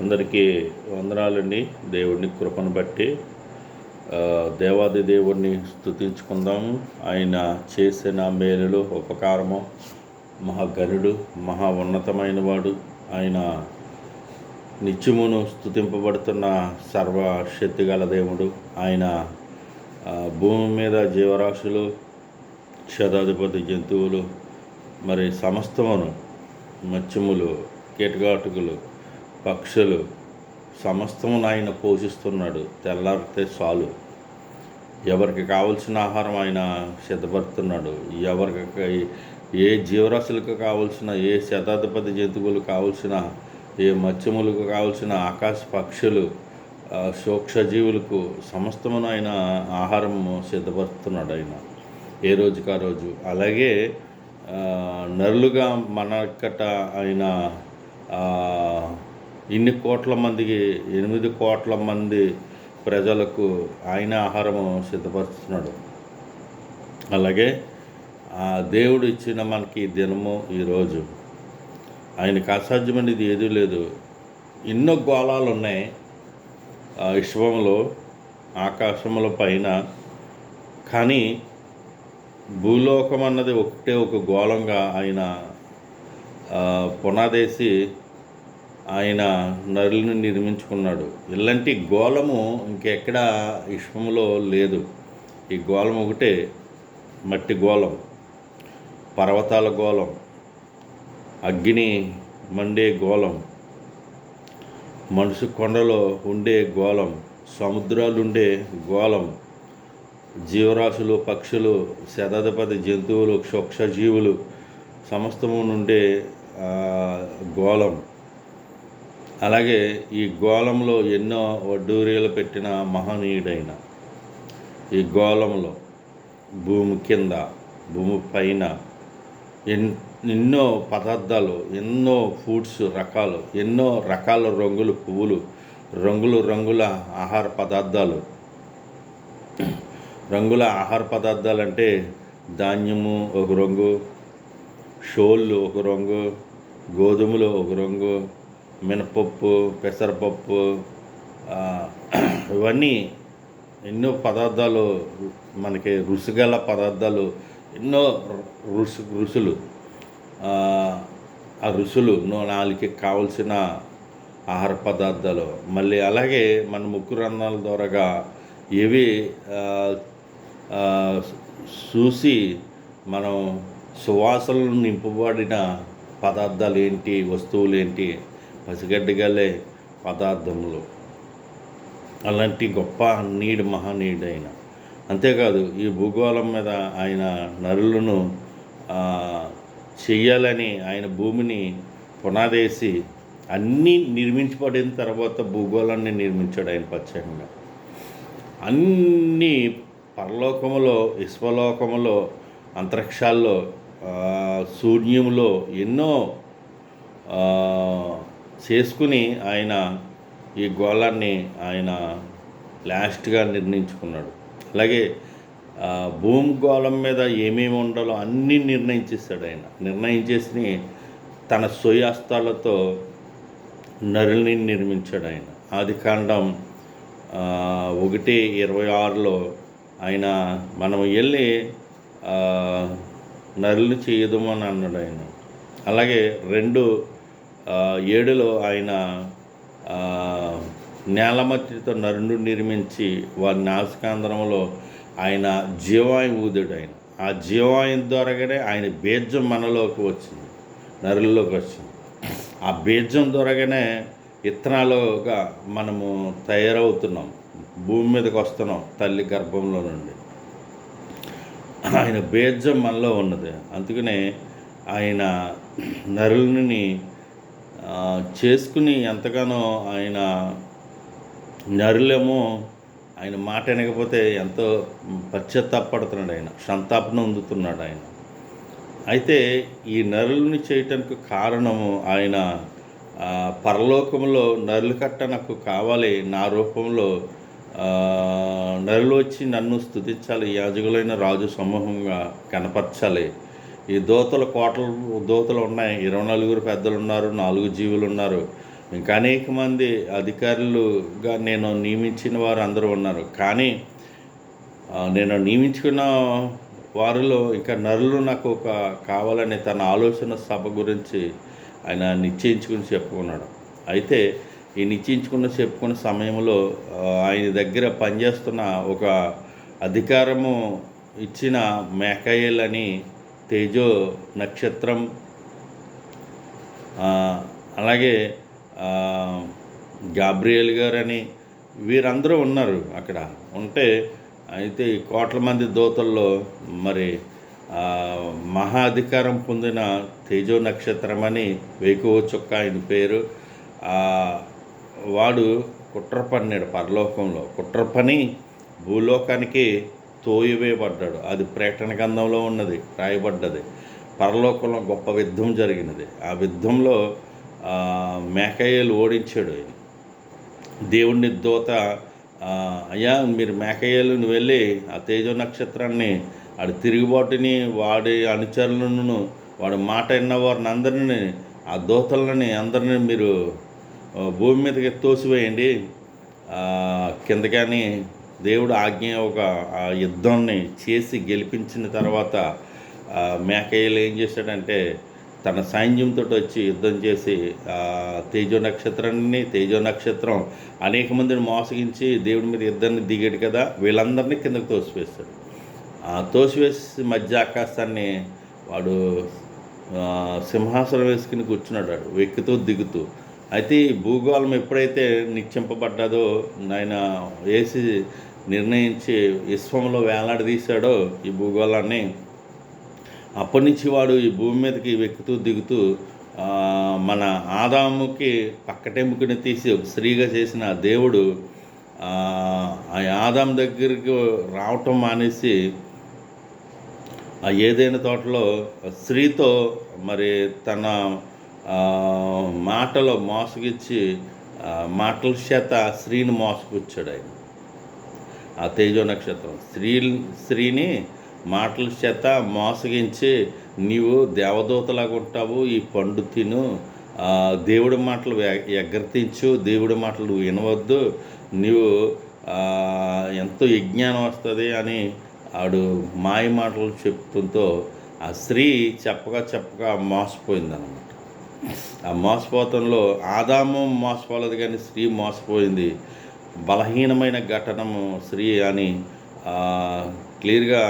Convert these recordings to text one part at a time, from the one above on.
అందరికీ వందనాలండి. దేవుడిని కృపను బట్టి దేవాది దేవుడిని స్తుతించుకుందాము ఆయన చేసిన మేలులు ఉపకారము మహాగనుడు మహా ఉన్నతమైన వాడు ఆయన నిత్యమును స్తుతింపబడుతున్న సర్వశక్తి గల దేవుడు. ఆయన భూమి మీద జీవరాశులు క్షదాధిపతి జంతువులు మరి సమస్తమును మత్స్యములు కీటకాటుకులు పక్షులు సమస్తమును ఆయన పోషిస్తున్నాడు. తెల్లారితే చాలు. ఎవరికి కావలసిన ఆహారం ఆయన సిద్ధపడుతున్నాడు ఎవరికి ఏ జీవరాశులకు కావలసిన ఏ శతాధిపతి జంతువులు కావలసిన ఏ మత్స్యములకు కావలసిన ఆకాశ పక్షులు సూక్ష్మజీవులకు సమస్తమును ఆయన ఆహారం సిద్ధపడుతున్నాడు ఆయన. ఏ రోజుకి ఆ రోజు. అలాగే నరులుగా మనకట ఆయన ఇన్ని కోట్ల మందికి ఎనిమిది కోట్ల మంది ప్రజలకు ఆయన ఆహారము సిద్ధపరుస్తున్నాడు. అలాగే ఆ దేవుడు ఇచ్చిన మనకి ఈ దినము ఈరోజు ఆయనకు అసాధ్యమైనది ఏదీ లేదు. ఎన్నో గోళాలు ఉన్నాయి. ఆ విశ్వంలో ఆకాశముల పైన. కానీ భూలోకం అన్నది ఒకటే ఒక గోళంగా ఆయన పునాదేసి ఆయన నరులను నిర్మించుకున్నాడు. ఇలాంటి గోళము ఇంకెక్కడ విశ్వంలో లేదు. ఈ గోళం ఒకటే మట్టి గోళం పర్వతాల గోళం అగ్ని మండే గోళం మనుషు కొండలో ఉండే గోళం సముద్రాలు ఉండే గోళం జీవరాశులు పక్షులు శతాధిపతి జంతువులు సూక్ష్మజీవులు సమస్తము నుండే గోళం. అలాగే ఈ గోళంలో ఎన్నో వడ్డూరీలు పెట్టిన మహనీయుడైన ఈ గోళంలో భూమి కింద భూమి పైన ఎన్ ఎన్నో పదార్థాలు ఎన్నో ఫుడ్స్ రకాలు ఎన్నో రకాల రంగులు పువ్వులు రంగులు రంగుల ఆహార పదార్థాలు. రంగుల ఆహార పదార్థాలు అంటే ధాన్యము ఒక రంగు షోళ్ళు ఒక రంగు గోధుమలు ఒక రంగు మినపప్పు పెసరపప్పు ఇవన్నీ ఎన్నో పదార్థాలు మనకి రుచిగల పదార్థాలు ఎన్నో రుచి రుసులు. ఆ, రుసులు రుచులు నాలుగుకి కావలసిన ఆహార పదార్థాలు. మళ్ళీ అలాగే మన ముక్కు రంధ్రాల ద్వారాగా ఇవి చూసి మనం సువాసనలు నింపబడిన పదార్థాలు ఏంటి వస్తువులు ఏంటి పసిగడ్డగలే పదార్థములు. అలాంటి గొప్ప నీడు మహానీయుడు ఆయన అంతేకాదు ఈ భూగోళం మీద ఆయన నరులను చెయ్యాలని ఆయన భూమిని పునాదేసి అన్నీ నిర్మించబడిన తర్వాత భూగోళాన్ని నిర్మించాడు ఆయన ప్రత్యేకంగా అన్ని పరలోకములో విశ్వలోకములో అంతరిక్షాల్లో ఆ, శూన్యములో ఎన్నో చేసుకుని ఆయన ఈ గోళాన్ని ఆయన లాస్ట్గా నిర్ణయించుకున్నాడు. అలాగే భూమి గోళం మీద ఏమేమి ఉండాలో అన్నీ నిర్ణయించేస్తాడు ఆయన. నిర్ణయించేసి తన సోయాస్తాలతో నరుల్ని నిర్మించాడు ఆయన. ఆది కాండం ఒకటి ఇరవై ఆరులో ఆయన మనం వెళ్ళి నరులు చేయదము అని అన్నాడు ఆయన. అలాగే రెండు ఏడులో ఆయన నేలమట్టితో నరుడు నిర్మించి వారి నాసికాంధ్రంలో ఆయన జీవాయు ఊదుడు ఆయన. ఆ జీవాయు ద్వారానే ఆయన బీజం మనలోకి వచ్చింది నరుల్లోకి వచ్చింది. ఆ బీజం ద్వారాగానే విత్తనాలుగా మనము తయారవుతున్నాం భూమి మీదకి వస్తున్నాం తల్లి గర్భంలో నుండి. ఆయన బీజం మనలో ఉన్నది. అందుకనే ఆయన నరులని చేసుకుని ఎంతగానో ఆయన నరులేమో ఆయన మాట వినకపోతే ఎంతో పశ్చాత్తాపడుతున్నాడు ఆయన సంతాపన అందుతున్నాడు ఆయన. అయితే ఈ నరులను చేయటానికి కారణము ఆయన పరలోకంలో నరులు కట్ట నాకు కావాలి నా రూపంలో నరులు వచ్చి నన్ను స్థుతించాలి యాజకులైన రాజు సమూహంగా కనపరచాలి ఈ దోతల కోటలు దోతలు ఉన్నాయి. ఇరవై నలుగురు పెద్దలు ఉన్నారు నాలుగు జీవులు ఉన్నారు. ఇంకా అనేక మంది అధికారులుగా నేను నియమించిన వారు అందరూ ఉన్నారు. కానీ నేను నియమించుకున్న వారిలో ఇంకా నరులు నాకు ఒక కావాలనే తన ఆలోచన సభ గురించి ఆయన నిశ్చయించుకుని చెప్పుకున్నాడు. అయితే ఈ నిశ్చయించుకున్న చెప్పుకున్న సమయంలో ఆయన దగ్గర పనిచేస్తున్న ఒక అధికారము ఇచ్చిన మేకయ్యలని అని తేజో నక్షత్రం అలాగే గాబ్రియల్ గారని వీరందరూ ఉన్నారు అక్కడ. ఉంటే అయితే కోట్ల మంది దోతల్లో మరి మహా అధికారం పొందిన తేజో నక్షత్రం అని వేకువ చుక్క ఆయన పేరు. వాడు కుట్ర పన్నాడు పరలోకంలో. కుట్ర పని భూలోకానికి తోయివేయబడ్డాడు అది ప్రకటన గంధంలో ఉన్నది రాయబడ్డది. పరలోకంలో గొప్ప యుద్ధం జరిగినది. ఆ యుద్ధంలో మేకయ్యలు ఓడించాడు ఆయన. దేవుణ్ణి దూత అయ్యా మీరు మేకయ్యలను వెళ్ళి ఆ తేజో నక్షత్రాన్ని ఆడి తిరుగుబాటుని వాడి అనుచరులను వాడి మాట విన్నవారిని అందరినీ ఆ దూతలని అందరినీ మీరు భూమి మీదకి తోసివేయండి. కింద కానీ దేవుడు ఆజ్ఞ ఒక యుద్ధాన్ని చేసి గెలిపించిన తర్వాత మేకయ్యలు ఏం చేశాడంటే తన సైన్యంతో వచ్చి యుద్ధం చేసి తేజో నక్షత్రాన్ని తేజో నక్షత్రం అనేక మందిని మోసగించి దేవుడి మీద యుద్ధాన్ని దిగాడు కదా వీళ్ళందరినీ కిందకు తోసివేస్తాడు తోసివేసి మధ్య ఆకాశాన్ని వాడు సింహాసనం వేసుకుని కూర్చున్నాడు వాడు ఎక్కుతూ దిగుతూ. అయితే ఈ భూగోళం ఎప్పుడైతే నిశ్చింపబడ్డదో ఆయన వేసి నిర్ణయించి విశ్వంలో వేలాడదీశాడో ఈ భూగోళాన్ని అప్పటి నుంచి వాడు ఈ భూమి మీదకి వెక్కుతూ దిగుతూ మన ఆదాముకి పక్కటెముకని తీసి ఒక స్త్రీగా చేసిన దేవుడు ఆ ఆదాం దగ్గరికి రావటం మానేసి ఆ ఏదైనా తోటలో స్త్రీతో మరి తన మాటలో మోసగిచ్చి మాటల చేత స్త్రీని మోసపుచ్చాడు ఆయన. ఆ తేజో నక్షత్రం. స్త్రీ స్త్రీని మాటల చేత మోసగించి నీవు దేవదూతలాగా ఉంటావు ఈ పండు తిను దేవుడి మాటలు ఎగ్గర్తించు దేవుడి మాటలు వినవద్దు నీవు ఎంతో యజ్ఞానం వస్తుంది అని ఆడు మాయ మాటలు చెప్తుంతో ఆ స్త్రీ చెప్పగా చెప్పగా మోసపోయిందన్నమాట. ఆ మోసపోతంలో ఆదాము మోసపోలేదు కానీ స్త్రీ మోసపోయింది. బలహీనమైన ఘటనము స్త్రీ అని క్లియర్గా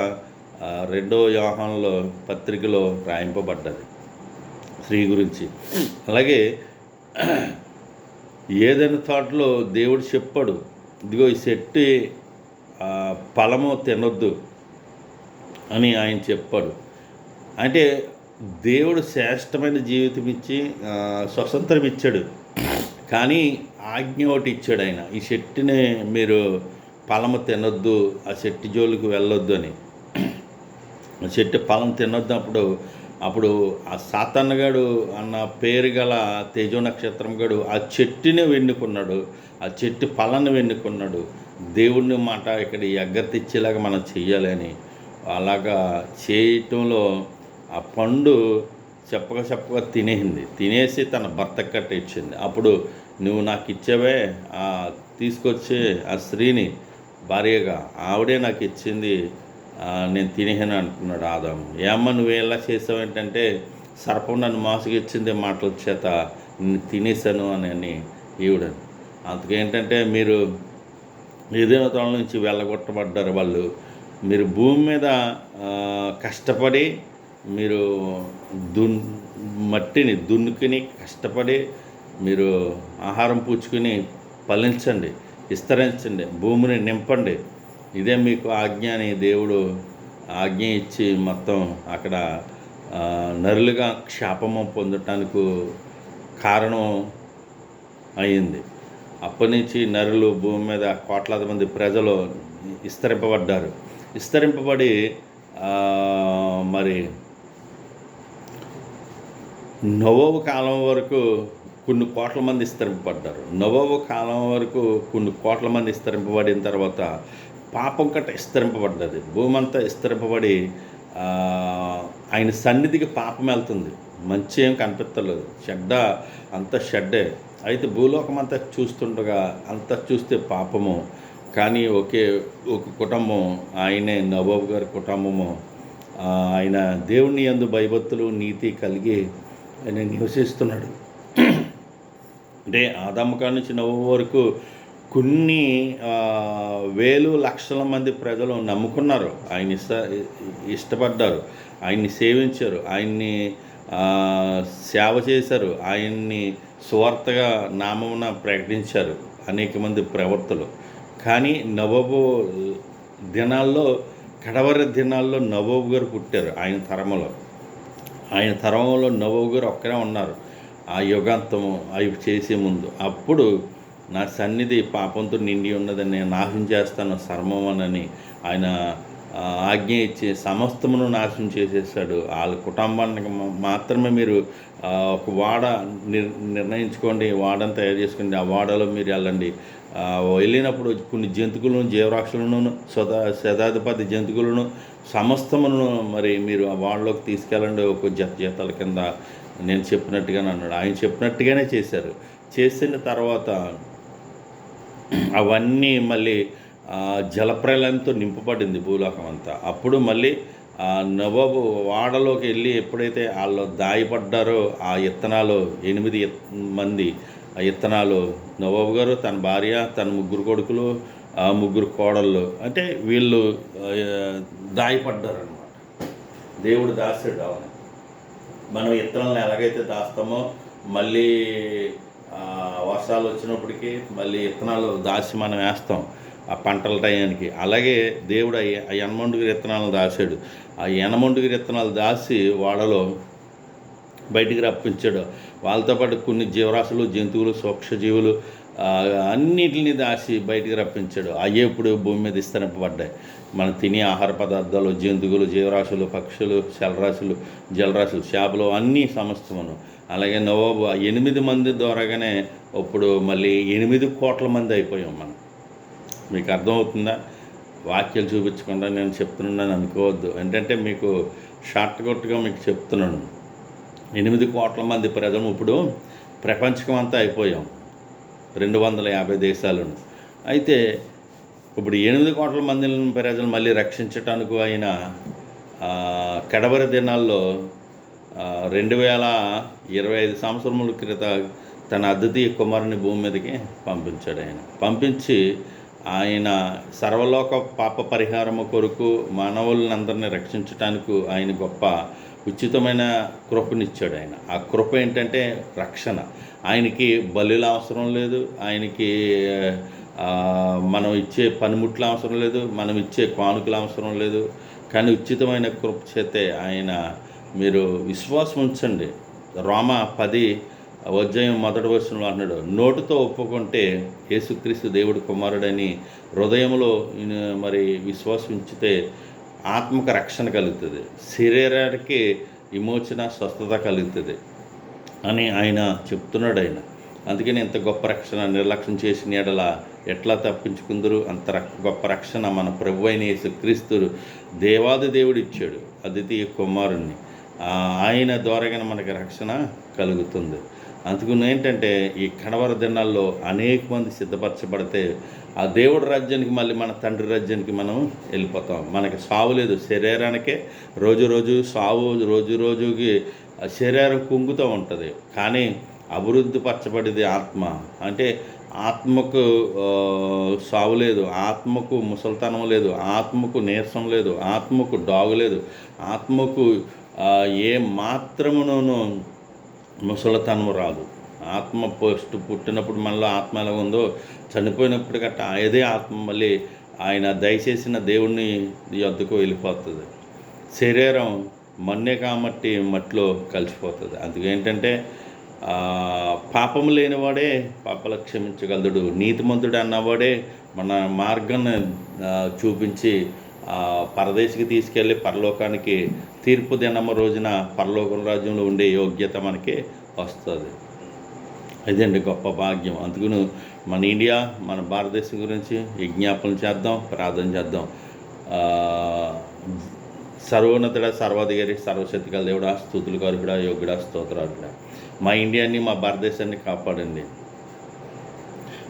రెండో వ్యవహారంలో పత్రికలో రాయింపబడ్డది స్త్రీ గురించి. అలాగే ఏదైనా తోటలో దేవుడు చెప్పాడు ఇదిగో ఈ చెట్టు ఫలము తినొద్దు అని ఆయన చెప్పాడు. అంటే దేవుడు శ్రేష్టమైన జీవితం ఇచ్చి స్వతంత్రం ఇచ్చాడు. కానీ ఆజ్ఞ ఒకటి ఇచ్చాడు ఆయన. ఈ చెట్టుని మీరు పలము తినొద్దు ఆ చెట్టు జోలికి వెళ్ళొద్దు అని. ఆ చెట్టు పలం తినొద్దు అప్పుడు ఆ సాతన్నగాడు అన్న పేరు గల తేజో నక్షత్రం గడు ఆ చెట్టుని వెన్నుకున్నాడు ఆ చెట్టు ఫలాన్ని వెన్నుకున్నాడు. దేవుడిని మాట ఇక్కడ ఎగ్గతిచ్చేలాగా మనం చెయ్యాలని అలాగా చేయటంలో ఆ పండు చెప్పక చెప్పక తినేసింది. తినేసి తన భర్త కట్ట ఇచ్చింది అప్పుడు నువ్వు నాకు ఇచ్చావే ఆ తీసుకొచ్చి ఆ స్త్రీని భార్యగా ఆవిడే నాకు ఇచ్చింది నేను తినేసాను అంటున్నాడు ఆదాము ఏమ్మ నువ్వు ఎలా చేసావు ఏంటంటే సర్పం నన్ను మోసగిచ్చింది మాటల చేత నేను తినేసాను అని అని ఈవిడని. అందుకేంటంటే మీరు ఏదైనా తోట నుంచి వెళ్ళగొట్టబడ్డారు వాళ్ళు. మీరు భూమి మీద కష్టపడి మీరు దున్ మట్టిని దున్నుకుని కష్టపడి మీరు ఆహారం పూచుకుని ఫలించండి విస్తరించండి భూమిని నింపండి. ఇదే మీకు ఆజ్ఞ అని దేవుడు ఆజ్ఞ ఇచ్చి మొత్తం అక్కడ నరులుగా క్షాపము పొందటానికి కారణం అయింది. అప్పటి నుంచి నరులు భూమి మీద కోట్లాది మంది ప్రజలు విస్తరింపబడ్డారు. విస్తరింపబడి మరి నవోవ కాలం వరకు కొన్ని కోట్ల మంది విస్తరింపబడ్డారు. నవోవ కాలం వరకు కొన్ని కోట్ల మంది విస్తరింపబడిన తర్వాత పాపం కట్ట విస్తరింపబడ్డది. భూమి అంతా విస్తరింపబడి ఆయన సన్నిధికి పాపం వెళ్తుంది. మంచి ఏం కనిపించలేదు చెడ్డ అంత షెడ్డే. అయితే భూలోకం అంతా చూస్తుండగా అంతా చూస్తే పాపము. కానీ ఒకే ఒక కుటుంబం ఆయనే నవాబు గారి కుటుంబము. ఆయన దేవుని అందు భయభక్తులు నీతి కలిగి ఆయన నివసిస్తున్నాడు. అంటే ఆదమ్మకా నుంచి నవ్వు వరకు కొన్ని వేలు లక్షల మంది ప్రజలు నమ్ముకున్నారు. ఆయన ఇష్ట ఇష్టపడ్డారు. ఆయన్ని సేవించారు. ఆయన్ని సేవ చేశారు. ఆయన్ని సువార్తగా నామమున ప్రకటించారు అనేక మంది ప్రవర్తలు. కానీ నవబు దినాల్లో కడవర దినాల్లో నవాబు గారు పుట్టారు ఆయన తరములో. ఆయన తరంలో నవ్వుగురు ఒక్కరే ఉన్నారు. ఆ యుగాంతము అవి చేసే ముందు. అప్పుడు నా సన్నిధి పాపంతో నిండి ఉన్నదని నేను నాశనం చేస్తాను. సర్మమనని ఆయన ఆజ్ఞ ఇచ్చి సమస్తమును నాశనం చేసేసాడు. వాళ్ళ కుటుంబానికి మాత్రమే మీరు ఒక వాడ నిర్ నిర్ణయించుకోండి వాడని తయారు చేసుకోండి ఆ వాడలో మీరు వెళ్ళండి. వెళ్ళినప్పుడు కొన్ని జంతువులను జీవరాక్షులను సదా శతాధిపతి జంతువులను సమస్తమును మరి మీరు ఆ వాడలోకి తీసుకెళ్ళండి. ఒక జత జీతాల కింద నేను చెప్పినట్టుగానే అన్నాడు ఆయన చెప్పినట్టుగానే చేశారు. చేసిన తర్వాత అవన్నీ మళ్ళీ జలప్రలయంతో నింపబడింది భూలోకం అంతా. అప్పుడు మళ్ళీ ఆ నవాబు వాడలోకి వెళ్ళి ఎప్పుడైతే వాళ్ళు దాయపడ్డారో ఆ ఇత్తనాలు ఎనిమిది మంది ఆ ఇత్తనాలు నవాబు గారు తన భార్య తన ముగ్గురు కొడుకులు ఆ ముగ్గురు కోడళ్ళు అంటే వీళ్ళు దాయపడ్డారు అనమాట దేవుడు దాసాడు అవును. మనం ఇత్తనాలను ఎలాగైతే దాస్తామో మళ్ళీ వర్షాలు వచ్చినప్పటికీ మళ్ళీ విత్తనాలు దాచి మనం వేస్తాం. ఆ పంటల టయానికి. అలాగే దేవుడు ఆ ఎ- ఆ విత్తనాలను దాచాడు ఆ ఎనమండుగురి విత్తనాలు దాచి వాడలో బయటికి రప్పించాడు. వాళ్ళతో పాటు కొన్ని జీవరాశులు జంతువులు సూక్ష్మజీవులు అన్నిటిని దాచి బయటికి రప్పించాడు. అయ్యే ఇప్పుడు భూమి మీద విస్తరింపబడ్డాయి. మనం తినే ఆహార పదార్థాలు జంతువులు జీవరాశులు పక్షులు జలరాశులు జలరాశులు చేపలు అన్నీ సమస్తమును. అలాగే నవాబు ఎనిమిది మంది ద్వారాగానే ఇప్పుడు మళ్ళీ ఎనిమిది కోట్ల మంది అయిపోయాం మనం. మీకు అర్థమవుతుందా? వాక్యాలు చూపించకుండా నేను చెప్తున్నాను అనుకోవద్దు. ఏంటంటే మీకు షార్ట్ కట్గా మీకు చెప్తున్నాను. ఎనిమిది కోట్ల మంది ప్రజలు ఇప్పుడు ప్రపంచకం అంతా అయిపోయాం. రెండు వందల యాభై దేశాలను. అయితే ఇప్పుడు ఎనిమిది కోట్ల మంది ప్రజలు మళ్ళీ రక్షించటానికి ఆయన కడవరి దినాల్లో రెండు వేల ఇరవై ఐదు సంవత్సరముల క్రితం తన అద్వితీయ కుమారుని భూమి మీదకి పంపించాడు ఆయన. పంపించి ఆయన సర్వలోక పాప పరిహారము కొరకు మానవులందరినీ రక్షించటానికి ఆయన గొప్ప ఉచితమైన కృపనిచ్చాడు ఆయన. ఆ కృప ఏంటంటే రక్షణ. ఆయనకి బలుల అవసరం లేదు. ఆయనకి మనం ఇచ్చే పనిముట్ల అవసరం లేదు. మనం ఇచ్చే కానుకల అవసరం లేదు. కానీ ఉచితమైన కృప చేతే ఆయన మీరు విశ్వాసం ఉంచండి రోమ పది అధ్యాయం మొదటి వర్షంలో అన్నాడు నోటితో ఒప్పుకుంటే యేసుక్రీస్తు దేవుడు కుమారుడని హృదయంలో మరి విశ్వాసించితే ఆత్మకు రక్షణ కలుగుతుంది. శరీరానికి విమోచన స్వస్థత కలుగుతుంది. అని ఆయన చెప్తున్నాడు ఆయన. అందుకని ఇంత గొప్ప రక్షణ నిర్లక్ష్యం చేసిన ఎడల ఎట్లా తప్పించుకుందరు? అంత రక్- గొప్ప రక్షణ మన ప్రభు అయిన యేసుక్రీస్తు దేవాది దేవుడు ఇచ్చాడు అద్వితీయ కుమారుణ్ణి. ఆయన ద్వారా మనకి రక్షణ కలుగుతుంది. అందుకని ఏంటంటే ఈ కడవర దినాల్లో అనేక మంది సిద్ధపరచబడితే ఆ దేవుడి రాజ్యానికి మళ్ళీ మన తండ్రి రాజ్యానికి మనం వెళ్ళిపోతాం. మనకి సావు లేదు. శరీరానికే రోజు రోజు సావు రోజు రోజుకి శరీరం కుంగుతూ ఉంటుంది. కానీ అభివృద్ధి పరచబడింది ఆత్మ. అంటే ఆత్మకు సావు లేదు. ఆత్మకు ముసలితనం లేదు. ఆత్మకు నీరసం లేదు. ఆత్మకు డాగు లేదు. ఆత్మకు ఏ మాత్రమునూ ముసలితనం రాదు. ఆత్మ పోస్ట్ పుట్టినప్పుడు మనలో ఆత్మ ఎలా ఉందో చనిపోయినప్పుడు గట్ట అదే ఆత్మ మళ్ళీ ఆయన దయచేసిన దేవుణ్ణి యొద్దకు వెళ్ళిపోతుంది. శరీరం మన్నే కాబట్టి మట్టిలో కలిసిపోతుంది. అందుకేంటంటే ఏంటంటే పాపం లేనివాడే పాపలు క్షమించగలడు నీతిమంతుడు అన్నవాడే మన మార్గాన్ని చూపించి పరదేశికి తీసుకెళ్ళి పరలోకానికి తీర్పు దినమ రోజున పరలోకం రాజ్యంలో ఉండే యోగ్యత మనకి వస్తుంది. ఇదండి గొప్ప భాగ్యం. అందుకును మన ఇండియా మన భారతదేశం గురించి విజ్ఞాపన చేద్దాం ప్రార్థన చేద్దాం. సర్వోన్నతుడ సర్వాధికారి సర్వశక్తికల దేవుడా స్థుతులు కరుకుడా యోగుడా స్తోత్రాలుడా మా ఇండియాని మా భారతదేశాన్ని కాపాడండి.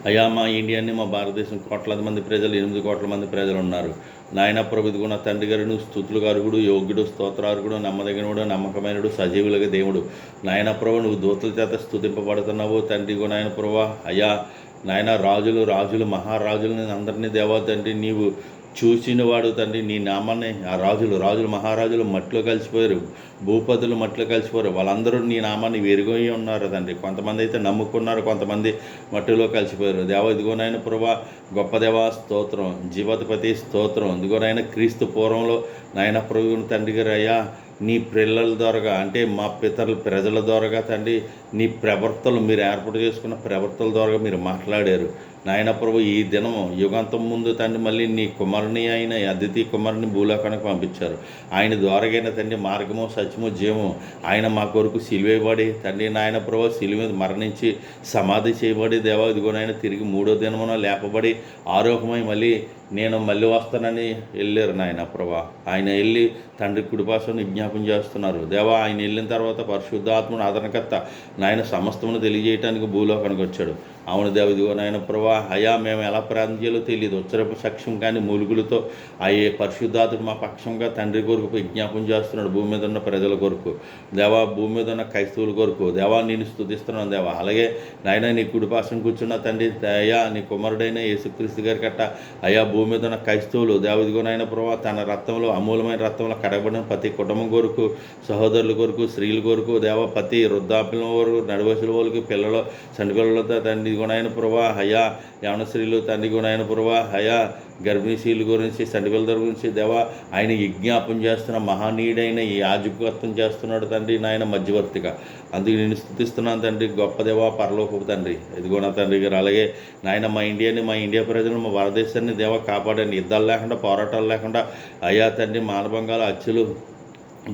అయ్యా మా ఇండియాని మా భారతదేశం కోట్లాది మంది ప్రజలు ఎనిమిది కోట్ల మంది ప్రజలు ఉన్నారు. నాయన ప్రభుత్వ తండ్రి గారు నువ్వు స్థుతులు గారుగుడు యోగ్యుడు స్తోత్రార్గుడు నమ్మదగినడు నమ్మకమైనడు సజీవులుగా దేవుడు. నాయన ప్రభు నువ్వు దూతల చేత స్థుతింపబడుతున్నావు. తండ్రి నాయన ప్రభు అయ్యా నాయన రాజులు రాజులు మహారాజులని అందరినీ దేవా తండ్రి నీవు చూసినవాడు తండ్రి నీ నామాన్ని ఆ రాజులు రాజులు మహారాజులు మట్టిలో కలిసిపోయారు భూపతులు మట్టిలో కలిసిపోయారు. వాళ్ళందరూ నీ నామాన్ని వెరుగొయి ఉన్నారు తండ్రి. కొంతమంది అయితే నమ్ముకున్నారు కొంతమంది మట్టిలో కలిసిపోయారు. దేవ ఇదిగోనైన ప్రభా గొప్ప దేవా స్తోత్రం. జీవతపతి స్తోత్రం. ఇదిగోనైనా క్రీస్తు పూర్వంలో నాయన ప్రభువుని తండ్రి గారు అయ్యా నీ పిల్లల ద్వారాగా అంటే మా పితరుల ప్రజల ద్వారాగా తండ్రి నీ ప్రవర్తలు మీరు ఏర్పాటు చేసుకున్న ప్రవర్తల ద్వారా మీరు మాట్లాడారు. నాయన ప్రభు ఈ దినము యుగాంతం ముందు తండ్రి మళ్ళీ నీ కుమారుని అయిన అతిథి కుమారుని భూలోకానికి పంపించారు. ఆయన ద్వారగైన తండ్రి మార్గము సత్యము జీవము ఆయన మా కొరకు సిలువేయబడి తండ్రి నాయన ప్రభు సిలువ మీద మరణించి సమాధి చేయబడి దేవా ఇదిగోనైనా తిరిగి మూడో దినమున లేపబడి ఆరోగ్యమై మళ్ళీ నేను మళ్ళీ వస్తానని వెళ్ళారు నాయన ప్రభా. ఆయన వెళ్ళి తండ్రి కుడిపాసం విజ్ఞాపం చేస్తున్నారు. దేవా ఆయన వెళ్ళిన తర్వాత పరిశుద్ధాత్మను ఆదరణకర్త నాయన సమస్తమును తెలియజేయటానికి భూలోకానికి వచ్చాడు. అవును దేవదిగో నాయన ప్రభా అయా మేము ఎలా ప్రార్థన చేయాలో తెలియదు. ఉత్తరపు సాక్ష్యం కానీ మూలుగులతో అయ్యే పరిశుద్ధాతుడు మా పక్షంగా తండ్రి కొరకు విజ్ఞాపం చేస్తున్నాడు భూమి మీద ఉన్న ప్రజల కొరకు. దేవా భూమి మీద ఉన్న క్రైస్తవుల కొరకు. దేవా నేను స్తుతిస్తున్నాను దేవా. అలాగే నాయన నీ కుడిపాసం కూర్చున్న తండ్రి అయ్యా నీ కుమారుడైన యేసుక్రీస్తు గారి కట్ట అయ్యా భూమి మీద ఉన్న క్రైస్తవులు దేవదిగోనైన ప్రభా తన రక్తంలో అమూలమైన రక్తంలో కడగబడిన ప్రతి కుటుంబం కొరకు సహోదరుల కొరకు స్త్రీల కొరకు దేవ ప్రతి వృద్ధాప్యుల వరకు నడవసుల వాళ్ళకి పిల్లలు చంటి పిల్లలతో తండ్రి గుణాయన పురవా హయా యవన స్త్రీలు తండ్రి గుణాయన ప్రభా హయా గర్భిణీశీలు గురించి చంటి గురించి దేవా ఆయన విజ్ఞాపం చేస్తున్న మహనీయుడైన ఈ యాజకత్వం చేస్తున్నాడు తండ్రి నాయన మధ్యవర్తిగా. అందుకు నేను స్థుతిస్తున్నాను తండ్రి గొప్ప దేవా పరలోకపు తండ్రి. ఇదిగో నా తండ్రి గారు అలాగే నాయన మా ఇండియాని మా ఇండియా ప్రజలను మా భారతదేశాన్ని దేవా కాపాడండి. యుద్ధాలు లేకుండా పోరాటాలు లేకుండా అయ్యా తండ్రి మానభంగాలు అచ్చులు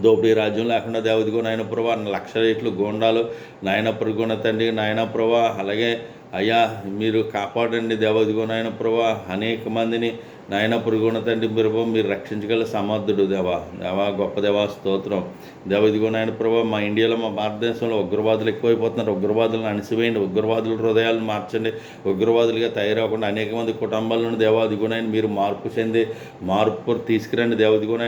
దోపిడీ రాజ్యం లేకుండా దేవదిగో నాయన ప్రభా లక్ష రేట్లు గోండాలు నాయన ప్రగుణ తండ్రి నాయన ప్రభా అలాగే అయ్యా మీరు కాపాడండి దేవదిగో నాయన ప్రభా. అనేక మందిని నాయన పురుగుణ తండ్రి ప్రభా మీరు రక్షించగల సమర్థుడు దేవా. దేవా గొప్ప దేవా స్తోత్రం. దేవదిగో నాయన ప్రభా మా ఇండియాలో మా భారతదేశంలో ఉగ్రవాదులు ఎక్కువైపోతున్నారు. ఉగ్రవాదులను అణిసివేయండి ఉగ్రవాదుల హృదయాలను మార్చండి. ఉగ్రవాదులుగా తయారవకుండా అనేక మంది కుటుంబాలను దేవాదిగుణాయని మీరు మార్పు చెంది మార్పు తీసుకురండి దేవదిగుణ